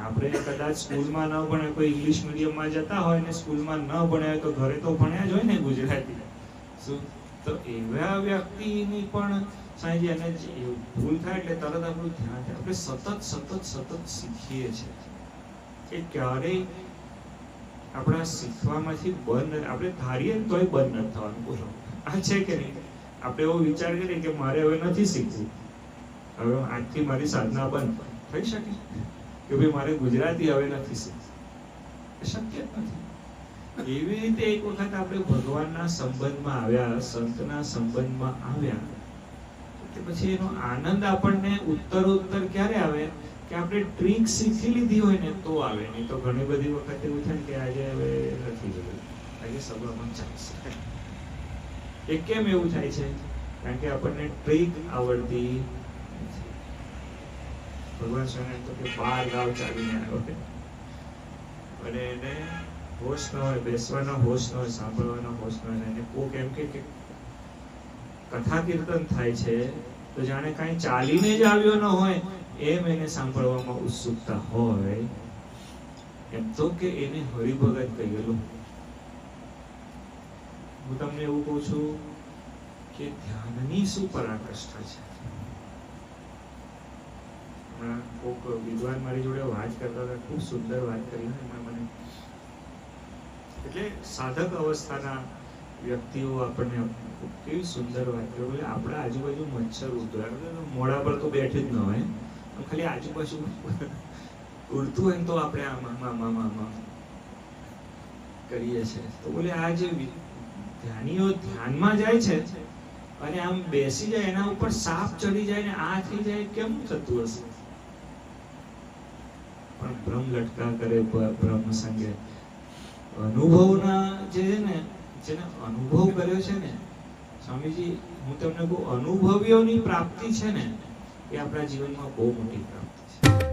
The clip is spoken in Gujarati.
આપણે કદાચ સ્કૂલમાં ન ભણે કોઈ ઇંગ્લિશ મીડિયમમાં જતા હોય ને સ્કૂલમાં ન ભણ્યા હોય તો ઘરે તો ભણ્યા જ હોય ને ગુજરાતી. શું? તો એવા વ્યક્તિની પણ સાંજે અને ભૂલ થાય એટલે તરત આપણું ધ્યાન થાય આપણે સતત સતત સતત શીખીએ છીએ કે ક્યારેય આપણા શીખવામાંથી બંધ આપણે ધારીએ ને તોય બંધ નથી થવાનું. બોલો. આ છે કે નહીં? આપણે એવો વિચાર કરીએ કે મારે હવે નથી શીખવું. હવે આજથી મારી સાધના બંધ. થઈ શકે? કે ભાઈ મારે ગુજરાતી હવે નથી શીખવું. શક્ય નથી. એવી રીતે એક વખત આપણે ભગવાનના સંબંધમાં આવ્યા, સંતના સંબંધમાં આવ્યા કે પછી એનો આનંદ આપણને ઉત્તર ઉત્તર ક્યારે આવે? કે આપણે ટ્રીક શીખી લીધી હોય ને તો આવે. નહીં તો ઘણી બધી વખત એવું થાય કે આજે હવે નથી જોયું આજે સભામાં ચાલશે. એ કેમ એવું થાય છે? કારણ કે આપણને ટ્રીક આવડતી નથી. ભગવાન સ્વામિનારાયણ તો કે બાર ગાવ ચાલીને આવ્યો અને એને હોશ ન હોય, બેસવાનો હોશ ન હોય, સાંભળવાનો હોશ ન હોય, એને કોક એમ કે કથા કીર્તન થાય છે, તો જાણે કાંઈ ચાલીને જ આવ્યો ન હોય, એમ એને સાંભળવામાં ઉત્સુકતા હોય. એમ તો કે એને હરિભગત કહેલું. હું તમને એવું કહું છું કે ધ્યાનની શું પરાકાષ્ઠા છે. હમણાં કોક વિદ્વાન મારી જોડે વાત કરતા હતા, ખૂબ સુંદર વાત કરી ને એમાં મને એટલે સાધક અવસ્થાના વ્યક્તિઓ આપણને કેવી સુંદર વાત કરી. બોલે આપણા આજુબાજુ મચ્છર ઉડતું તો પર તો બેઠી જ ન હોય. ખાલી આજુબાજુ ઉડતું હોય તો આપણે આમાં આમાં આમાં કરીએ છીએ. તો બોલે આ જે ધ્યાનીઓ ધ્યાનમાં જાય છે અને આમ બેસી જાય, એના ઉપર સાપ ચડી જાય ને આ થઈ જાય, કેમ થતું હશે? ભ્રમ લટકા કરે બ્રહ્મ સંગે. અનુભવના જે છે ને, જેને અનુભવ કર્યો છે ને, સ્વામીજી, હું તમને કહું, અનુભવીઓની પ્રાપ્તિ છે ને, એ આપણા જીવનમાં બહુ મોટી પ્રાપ્તિ છે.